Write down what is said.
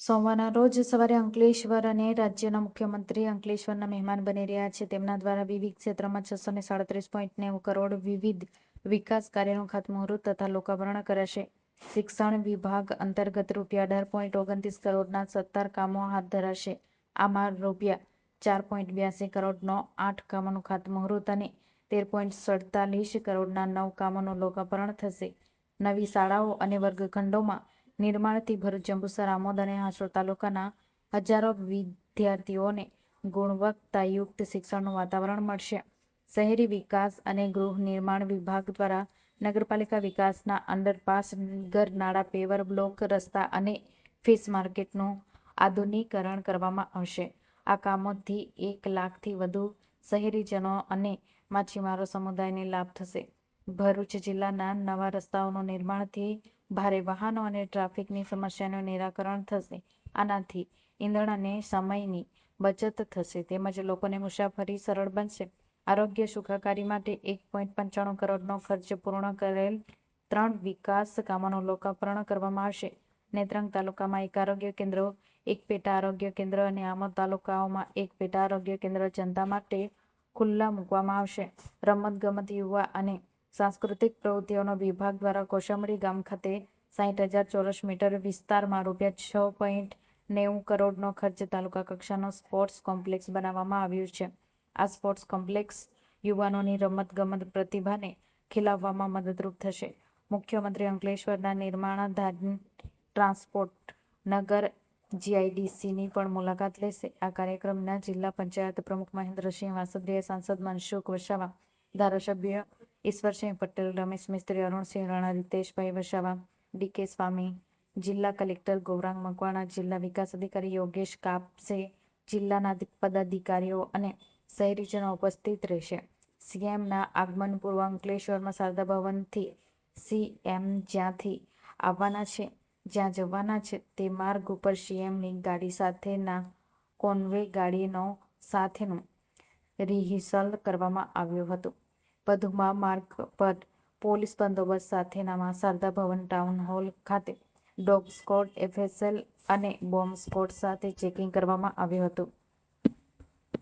સોમવારના રોજ સવારે અંકલેશ્વર અને રાજ્યના મુખ્યમંત્રી અંકલેશ્વરના મહેમાન બની રહ્યા છે. તેમના દ્વારા વિવિધ ક્ષેત્રમાં છસો ને સાડત્રીસ પોઈન્ટ નેવું કરોડ વિવિધ વિકાસ કાર્યનું ખાતમુહૂર્ત તથા લોકાર્પણ કરાશે. શિક્ષણ વિભાગ અંતર્ગત રૂપિયા અઢાર પોઈન્ટ ઓગણત્રીસ કરોડના સત્તર કામો હાથ ધરાશે. આમાં રૂપિયા ચાર પોઈન્ટ બ્યાસી કરોડનો આઠ કામોનું ખાતમુહૂર્ત અને તેર પોઈન્ટ સડતાલીસ કરોડના નવ કામોનું લોકાર્પણ થશે. નવી શાળાઓ અને વર્ગખંડોમાં નિર્માણથી ભરૂચ, જંબુસર, આમોદ અને હાંસોડ તાલુકાના હજારો વિદ્યાર્થીઓને ગુણવત્તાયુક્ત શિક્ષણનું વાતાવરણ મળશે. શહેરી વિકાસ અને ગૃહ નિર્માણ વિભાગ દ્વારા નગરપાલિકા વિકાસના અંડરપાસ ગરનાળા પેવર બ્લોક, રસ્તા અને ફિશ માર્કેટનું આધુનિકરણ કરવામાં આવશે. આ કામોથી એક લાખથી વધુ શહેરીજનો અને માછીમારો સમુદાયને લાભ થશે. ભરૂચ જિલ્લાના નવા રસ્તાઓનું નિર્માણથી ભારે વાહનો અને ટ્રાફિકની સમસ્યાનું નિરાકરણ થશે. આનાથી ઈંધણ અને સમયની બચત થશે. તેમજ લોકોને મુસાફરી સરળ બનશે. આરોગ્ય સુખાકારી માટે એક પોઈન્ટ પંચાણું કરોડનો ખર્ચ પૂર્ણ કરેલ ત્રણ વિકાસ કામોનું લોકાર્પણ કરવામાં આવશે. નેત્રંગ તાલુકામાં એક આરોગ્ય કેન્દ્ર, એક પેટા આરોગ્ય કેન્દ્ર અને આમોદ તાલુકાઓમાં એક પેટા આરોગ્ય કેન્દ્ર જનતા માટે ખુલ્લા મૂકવામાં આવશે. રમત ગમત યુવા અને સાંસ્કૃતિક પ્રવૃત્તિઓનો વિભાગ દ્વારા કોશામડી ગામ ખાતે સાહીઠ હજાર ચોરસ મીટર વિસ્તારમાં રૂપિયા છ પોઈન્ટ નેવું કરોડનો ખર્ચ તાલુકા કક્ષાનો સ્પોર્ટ્સ કોમ્પ્લેક્સ બનાવવામાં આવ્યું છે. આ સ્પોર્ટ્સ કોમ્પ્લેક્સ યુવાનોની રમત ગમત પ્રતિભાને ખીલાવવામાં મદદરૂપ થશે. મુખ્યમંત્રી અંકલેશ્વરના નિર્માણાધીન ટ્રાન્સપોર્ટ નગર જીઆઈડીસીની પણ મુલાકાત લેશે. આ કાર્યક્રમના જિલ્લા પંચાયત પ્રમુખ મહેન્દ્રસિંહ વાસદિયા સાંસદ મનસુખ વસાવા, ધારાસભ્ય ઈશ્વરસિંહ પટેલ રમેશ મિસ્ત્રી અરુણસિંહ રાણા રીતેશભાઈ વસાવા ડીકે સ્વામી જિલ્લા કલેક્ટર ગૌરાંગ મકવાણા જિલ્લા વિકાસ અધિકારી યોગેશ કાપસે જિલ્લાના પદાધિકારીઓ અને શહેરીજનો ઉપસ્થિત રહેશે. સીએમના આગમન પૂર્વ અંકલેશ્વરમાં શારદા ભવનથી સીએમ જ્યાંથી આવવાના છે, જ્યાં જવાના છે તે માર્ગ ઉપર સીએમની ગાડી સાથેના કોન્વે ગાડીનો સાથેનું રિહર્સલ કરવામાં આવ્યું હતું. વધુમાં માર્ગ પર પોલીસ બંદોબસ્ત સાથેનામાં શારદા ભવન ટાઉન હોલ ખાતે ડોગ સ્કોડ, એફએસએલ અને બોમ્બ સ્કોડ સાથે ચેકિંગ કરવામાં આવ્યું હતું.